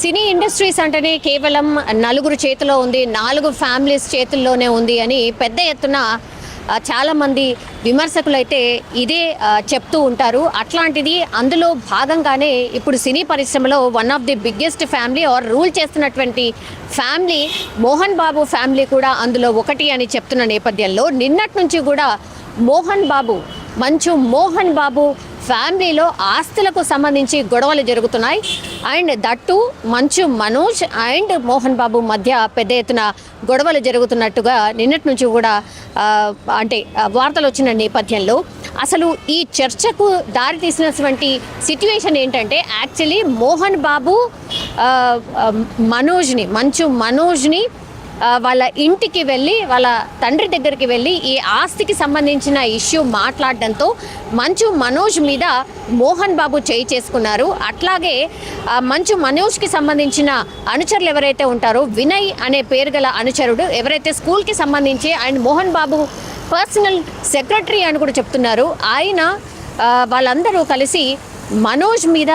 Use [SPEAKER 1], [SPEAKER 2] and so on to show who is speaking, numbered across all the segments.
[SPEAKER 1] సినీ industries అంటేనే కేవలం నలుగురు చేతిలో ఉంది నాలుగు ఫ్యామిలీస్ చేతుల్లోనే ఉంది అని పెద్ద ఎత్తున చాలామంది విమర్శకులు అయితే ఇదే చెప్తూ ఉంటారు. అట్లాంటిది అందులో భాగంగానే ఇప్పుడు సినీ పరిశ్రమలో one of the biggest family are rule చేస్తున్నటువంటి ఫ్యామిలీ మోహన్ బాబు ఫ్యామిలీ కూడా అందులో ఒకటి అని చెప్తున్న నేపథ్యంలో నిన్నటి నుంచి కూడా మోహన్ బాబు మంచు మోహన్ బాబు ఫ్యామిలీలో ఆస్తులకు సంబంధించి గొడవలు జరుగుతున్నాయి. And that Manchu Manoj and Mohan బాబు మధ్య పెద్ద ఎత్తున గొడవలు జరుగుతున్నట్టుగా నిన్నటి నుంచి కూడా అంటే వార్తలు వచ్చిన నేపథ్యంలో అసలు ఈ చర్చకు దారి తీసినటువంటి సిట్యుయేషన్ ఏంటంటే యాక్చువల్లీ మోహన్ బాబు మనోజ్ని మంచు మనోజ్ని వాళ్ళ ఇంటికి వెళ్ళి వాళ్ళ తండ్రి దగ్గరికి వెళ్ళి ఈ ఆస్తికి సంబంధించిన ఇష్యూ మాట్లాడడంతో మంచు మనోజ్ మీద మోహన్ బాబు చేయి చేసుకున్నారు. అట్లాగే మంచు మనోజ్కి సంబంధించిన అనుచరులు ఎవరైతే ఉంటారో వినయ్ అనే పేరు గల అనుచరుడు ఎవరైతే స్కూల్కి సంబంధించి and Mohan Babu personal secretary అని కూడా చెప్తున్నారు. ఆయన వాళ్ళందరూ కలిసి మనోజ్ మీద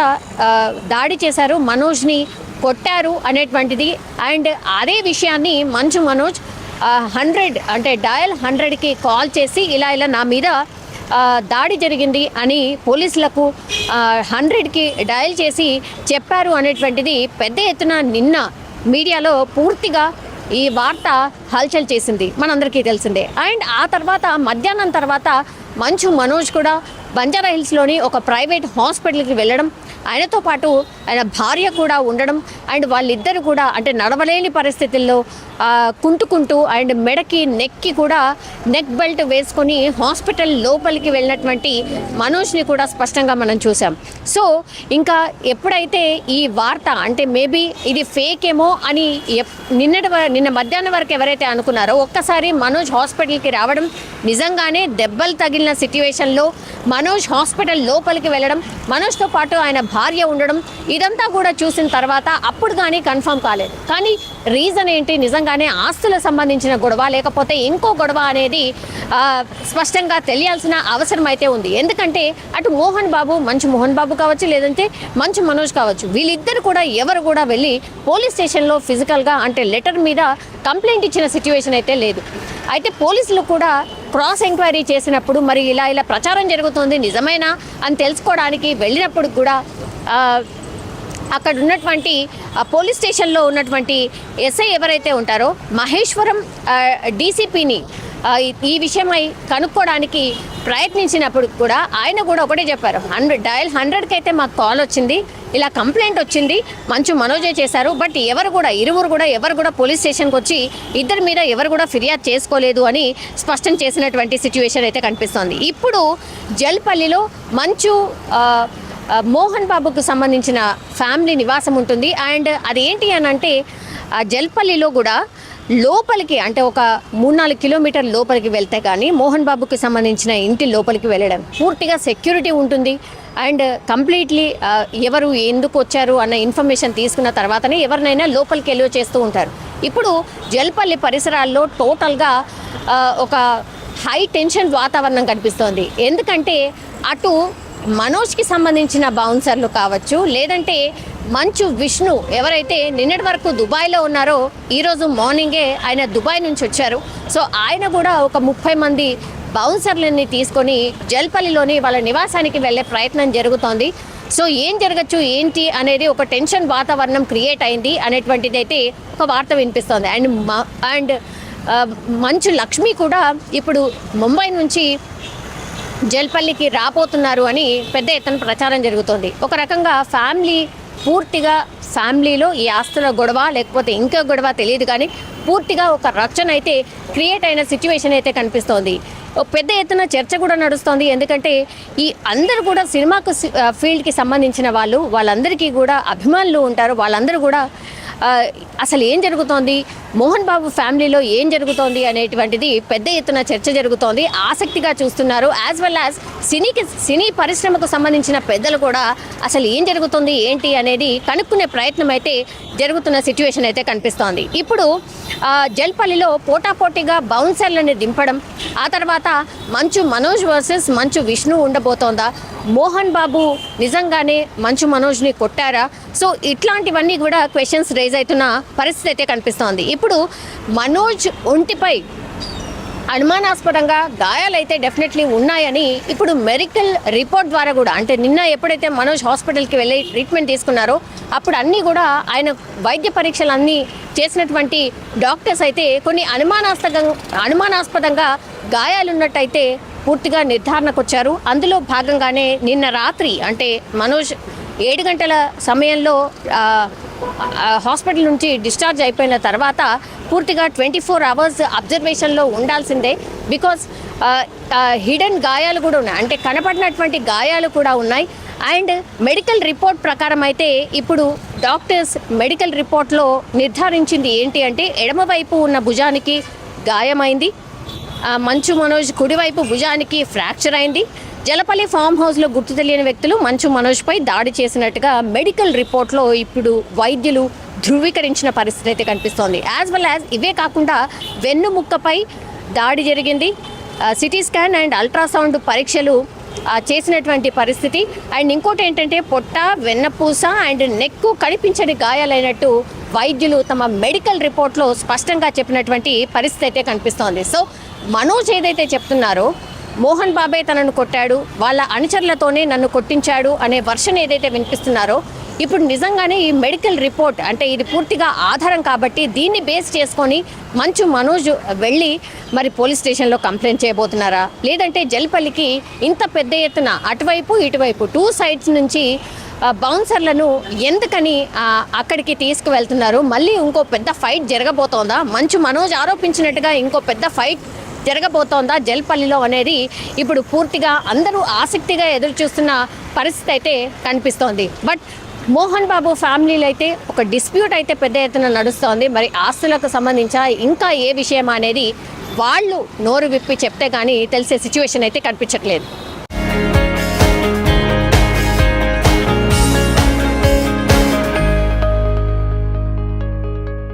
[SPEAKER 1] దాడి చేశారు. మనోజ్ని కొట్టారు అనేటువంటిది. అండ్ అదే విషయాన్ని మంచు మనోజ్ హండ్రెడ్ అంటే డయల్ హండ్రెడ్కి కాల్ చేసి ఇలా ఇలా నా మీద దాడి జరిగింది అని పోలీసులకు హండ్రెడ్కి డయల్ చేసి చెప్పారు అనేటువంటిది పెద్ద ఎత్తున నిన్న మీడియాలో పూర్తిగా ఈ వార్త హల్చల్ చేసింది. మనందరికీ తెలిసిందే. అండ్ ఆ తర్వాత మధ్యాహ్నం తర్వాత మంచు మనోజ్ కూడా బంజారా హిల్స్లోని ఒక ప్రైవేట్ హాస్పిటల్కి వెళ్ళడం ఆయనతో పాటు ఆయన భార్య కూడా ఉండడం అండ్ వాళ్ళిద్దరు కూడా అంటే నడవలేని పరిస్థితుల్లో కుంటుకుంటూ అండ్ మెడకి నెక్కి కూడా నెక్ బెల్ట్ వేసుకొని హాస్పిటల్ లోపలికి వెళ్ళినటువంటి మనోజ్ని కూడా స్పష్టంగా మనం చూసాం. సో ఇంకా ఎప్పుడైతే ఈ వార్త అంటే మేబీ ఇది ఫేక్ ఏమో అని ఎప్- నిన్నటి వ- నిన్న మధ్యాహ్నం వరకు ఎవరైతే అనుకున్నారో ఒక్కసారి మనోజ్ హాస్పిటల్కి రావడం నిజంగానే దెబ్బలు తగిలి మిగిలిన సిట్యువేషన్లో మనోజ్ హాస్పిటల్ లోపలికి వెళ్ళడం మనోజ్తో పాటు ఆయన భార్య ఉండడం ఇదంతా కూడా చూసిన తర్వాత అప్పుడు కానీ కన్ఫర్మ్ కాలేదు. కానీ రీజన్ ఏంటి? నిజంగానే ఆస్తులకు సంబంధించిన గొడవ లేకపోతే ఇంకో గొడవ అనేది స్పష్టంగా తెలియాల్సిన అవసరం అయితే ఉంది. ఎందుకంటే అటు మోహన్ బాబు మంచు మోహన్ బాబు కావచ్చు లేదంటే మంచు మనోజ్ కావచ్చు వీళ్ళిద్దరు కూడా ఎవరు కూడా వెళ్ళి పోలీస్ స్టేషన్లో ఫిజికల్గా అంటే లెటర్ మీద కంప్లైంట్ ఇచ్చిన సిచ్యువేషన్ అయితే లేదు. అయితే పోలీసులు కూడా క్రాస్ ఎంక్వైరీ చేసినప్పుడు మరి ఇలా ఇలా ప్రచారం జరుగుతుంది నిజమేనా అని తెలుసుకోవడానికి వెళ్ళినప్పుడు కూడా అక్కడ ఉన్నటువంటి పోలీస్ స్టేషన్లో ఉన్నటువంటి ఎస్ఐ ఎవరైతే ఉంటారో మహేశ్వరం డీసీపీని ఈ విషయమై కనుక్కోవడానికి ప్రయత్నించినప్పుడు కూడా ఆయన కూడా ఒకటే చెప్పారు. హండ్రెడ్ డయల్ హండ్రెడ్కి అయితే మాకు కాల్ వచ్చింది. ఇలా కంప్లైంట్ వచ్చింది. మంచు మనోజే చేశారు. బట్ ఎవరు కూడా ఇరువురు కూడా ఎవరు కూడా పోలీస్ స్టేషన్కి వచ్చి ఇద్దరి మీద ఎవరు కూడా ఫిర్యాదు చేసుకోలేదు అని స్పష్టం చేసినటువంటి సిచ్యువేషన్ అయితే కనిపిస్తోంది. ఇప్పుడు జల్పల్లిలో మంచు మోహన్ బాబుకు సంబంధించిన ఫ్యామిలీ నివాసం ఉంటుంది. అండ్ అదేంటి అని అంటే జల్పల్లిలో కూడా లోపలికి అంటే ఒక మూడు నాలుగు కిలోమీటర్ లోపలికి వెళ్తే కానీ మోహన్ బాబుకి సంబంధించిన ఇంటి లోపలికి వెళ్ళడం. పూర్తిగా సెక్యూరిటీ ఉంటుంది. అండ్ కంప్లీట్లీ ఎవరు ఎందుకు వచ్చారు అన్న ఇన్ఫర్మేషన్ తీసుకున్న తర్వాతనే ఎవరినైనా లోపలికి వెళ్ళి చేస్తూ ఉంటారు. ఇప్పుడు జల్పల్లి పరిసరాల్లో టోటల్గా ఒక హై టెన్షన్ వాతావరణం కనిపిస్తోంది. ఎందుకంటే అటు మనోజ్కి సంబంధించిన బౌన్సర్లు కావచ్చు లేదంటే మంచు విష్ణు ఎవరైతే నిన్నటి వరకు దుబాయ్లో ఉన్నారో ఈరోజు మార్నింగే ఆయన దుబాయ్ నుంచి వచ్చారు. సో ఆయన కూడా ఒక ముప్పై మంది బౌన్సర్లని తీసుకొని జల్పల్లిలోని వాళ్ళ నివాసానికి వెళ్ళే ప్రయత్నం జరుగుతోంది. సో ఏం జరగచ్చు ఏంటి అనేది ఒక టెన్షన్ వాతావరణం క్రియేట్ అయింది అనేటువంటిది అయితే ఒక వార్త వినిపిస్తోంది. అండ్ మ- అండ్ మంచు లక్ష్మి కూడా ఇప్పుడు ముంబై నుంచి జల్పల్లికి రాబోతున్నారు అని పెద్ద ఎత్తున ప్రచారం జరుగుతోంది. ఒక రకంగా ఫ్యామిలీ పూర్తిగా ఫ్యామిలీలో ఈ ఆస్తుల గొడవ లేకపోతే ఇంకా గొడవ తెలియదు కానీ పూర్తిగా ఒక రక్షణ అయితే క్రియేట్ అయిన సిచ్యువేషన్ అయితే కనిపిస్తోంది. పెద్ద ఎత్తున చర్చ కూడా నడుస్తోంది. ఎందుకంటే ఈ అందరూ కూడా సినిమాకు ఫీల్డ్కి సంబంధించిన వాళ్ళు వాళ్ళందరికీ కూడా అభిమానులు ఉంటారు. వాళ్ళందరూ కూడా అసలు ఏం జరుగుతోంది? మోహన్ బాబు ఫ్యామిలీలో ఏం జరుగుతోంది అనేటువంటిది పెద్ద ఎత్తున చర్చ జరుగుతోంది. ఆసక్తిగా చూస్తున్నారు. యాజ్ వెల్ యాజ్ సినీకి సినీ పరిశ్రమకు సంబంధించిన పెద్దలు కూడా అసలు ఏం జరుగుతుంది ఏంటి అనేది కనుక్కునే ప్రయత్నం అయితే జరుగుతున్న సిచ్యువేషన్ అయితే కనిపిస్తోంది. ఇప్పుడు జల్పల్లిలో పోటాపోటీగా బౌన్సర్లను దింపడం ఆ తర్వాత మంచు మనోజ్ వర్సెస్ మంచు విష్ణు ఉండబోతోందా? మోహన్ బాబు నిజంగానే మంచు మనోజ్ని కొట్టారా? సో ఇట్లాంటివన్నీ కూడా క్వశ్చన్స్ రేజ్ అవుతున్న పరిస్థితి అయితే కనిపిస్తోంది. ఇప్పుడు మనోజ్ ఒంటిపై అనుమానాస్పదంగా గాయాలైతే డెఫినెట్లీ ఉన్నాయని ఇప్పుడు మెడికల్ రిపోర్ట్ ద్వారా కూడా అంటే నిన్న ఎప్పుడైతే మనోజ్ హాస్పిటల్కి వెళ్ళి ట్రీట్మెంట్ తీసుకున్నారో అప్పుడు అన్నీ కూడా ఆయన వైద్య పరీక్షలు అన్నీ చేసినటువంటి డాక్టర్స్ అయితే కొన్ని అనుమానాస్పదంగా అనుమానాస్పదంగా గాయాలున్నట్టయితే పూర్తిగా నిర్ధారణకు వచ్చారు అందులో భాగంగానే నిన్న రాత్రి అంటే మనోజ్ ఏడు గంటల సమయంలో హాస్పిటల్ నుంచి డిశ్చార్జ్ అయిపోయిన తర్వాత పూర్తిగా ట్వంటీ ఫోర్ అవర్స్ అబ్జర్వేషన్లో ఉండాల్సిందే. బికాస్ హిడెన్ గాయాలు కూడా ఉన్నాయి. అంటే కనపడినటువంటి గాయాలు కూడా ఉన్నాయి. అండ్ మెడికల్ రిపోర్ట్ ప్రకారం అయితే ఇప్పుడు డాక్టర్స్ మెడికల్ రిపోర్ట్లో నిర్ధారించింది ఏంటి అంటే ఎడమవైపు ఉన్న భుజానికి గాయమైంది. మంచు మనోజ్ కుడివైపు భుజానికి ఫ్రాక్చర్ అయింది. జలపల్లి ఫామ్ హౌస్లో గుర్తు తెలియని వ్యక్తులు మంచు మనోజ్పై దాడి చేసినట్టుగా మెడికల్ రిపోర్ట్లో ఇప్పుడు వైద్యులు ధృవీకరించిన పరిస్థితి అయితే కనిపిస్తోంది. యాజ్ వెల్ యాజ్ ఇవే కాకుండా వెన్నుముక్కపై దాడి జరిగింది. సిటీ స్కాన్ అండ్ అల్ట్రాసౌండ్ పరీక్షలు చేసినటువంటి పరిస్థితి. అండ్ ఇంకోటి ఏంటంటే పొట్ట వెన్నపూస అండ్ నెక్కు కనిపించని గాయాలైనట్టు వైద్యులు తమ మెడికల్ రిపోర్ట్లో స్పష్టంగా చెప్పినటువంటి పరిస్థితి అయితే కనిపిస్తోంది. సో మనోజ్ ఏదైతే చెప్తున్నారో మోహన్ బాబే తనను కొట్టాడు వాళ్ళ అనుచరులతోనే నన్ను కొట్టించాడు అనే వర్షన్ ఏదైతే వినిపిస్తున్నారో ఇప్పుడు నిజంగానే ఈ మెడికల్ రిపోర్ట్ అంటే ఇది పూర్తిగా ఆధారం కాబట్టి దీన్ని బేస్ చేసుకొని మంచు మనోజ్ వెళ్ళి మరి పోలీస్ స్టేషన్లో కంప్లైంట్ చేయబోతున్నారా? లేదంటే జల్పల్లికి ఇంత పెద్ద ఎత్తున అటువైపు ఇటువైపు టూ సైడ్స్ నుంచి బౌన్సర్లను ఎందుకని అక్కడికి తీసుకువెళ్తున్నారు? మళ్ళీ ఇంకో పెద్ద ఫైట్ జరగబోతోందా? మంచు మనోజ్ ఆరోపించినట్టుగా ఇంకో పెద్ద ఫైట్ జరగబోతోందా జల్పల్లిలో అనేది ఇప్పుడు పూర్తిగా అందరూ ఆసక్తిగా ఎదురు చూస్తున్న పరిస్థితి అయితే కనిపిస్తోంది. బట్ మోహన్ బాబు ఫ్యామిలీలో అయితే ఒక డిస్ప్యూట్ అయితే పెద్ద ఎత్తున నడుస్తోంది. మరి ఆస్తులకు సంబంధించిన ఇంకా ఏ విషయం అనేది వాళ్ళు నోరు విప్పి చెప్తే కానీ తెలిసే సిచ్యువేషన్ అయితే కనిపించట్లేదు.